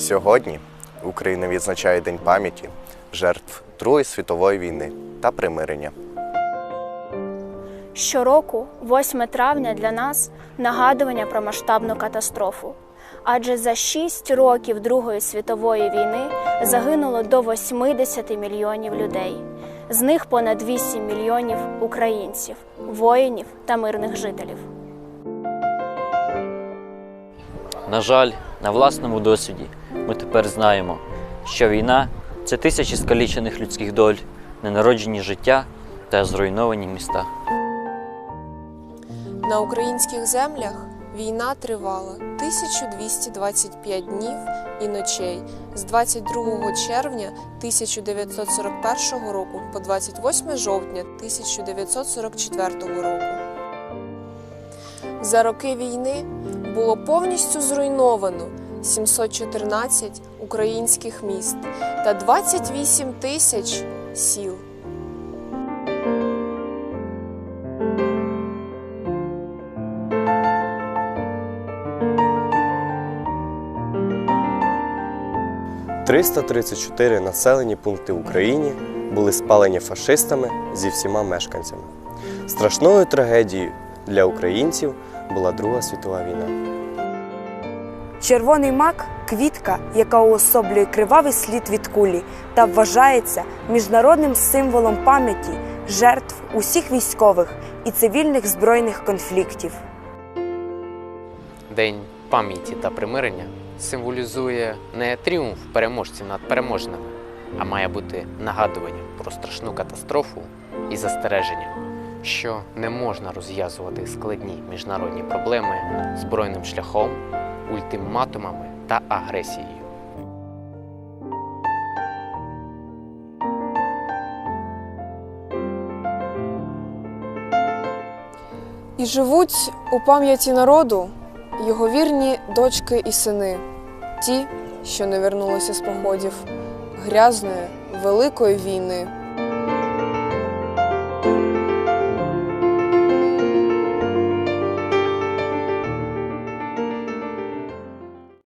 Сьогодні Україна відзначає День пам'яті жертв Другої світової війни та примирення. Щороку, 8 травня для нас нагадування про масштабну катастрофу. Адже за 6 років Другої світової війни загинуло до 80 мільйонів людей. З них понад 8 мільйонів українців, воїнів та мирних жителів. На жаль, на власному досвіді ми тепер знаємо, що війна це тисячі скалічених людських доль, ненароджені життя та зруйновані міста. На українських землях війна тривала 1225 днів і ночей з 22 червня 1941 року по 28 жовтня 1944 року. За роки війни було повністю зруйновано 714 українських міст та 28 тисяч сіл. – 334 населені пункти в Україні були спалені фашистами зі всіма мешканцями. Страшною трагедією для українців була Друга світова війна. Червоний мак квітка, яка уособлює кривавий слід від кулі та вважається міжнародним символом пам'яті жертв усіх військових і цивільних збройних конфліктів. День пам'яті та примирення символізує не тріумф переможців над переможними, а має бути нагадуванням про страшну катастрофу і застереженням, що не можна розв'язувати складні міжнародні проблеми збройним шляхом, ультиматумами та агресією. І живуть у пам'яті народу його вірні дочки і сини, ті, що не вернулися з походів грязної великої війни.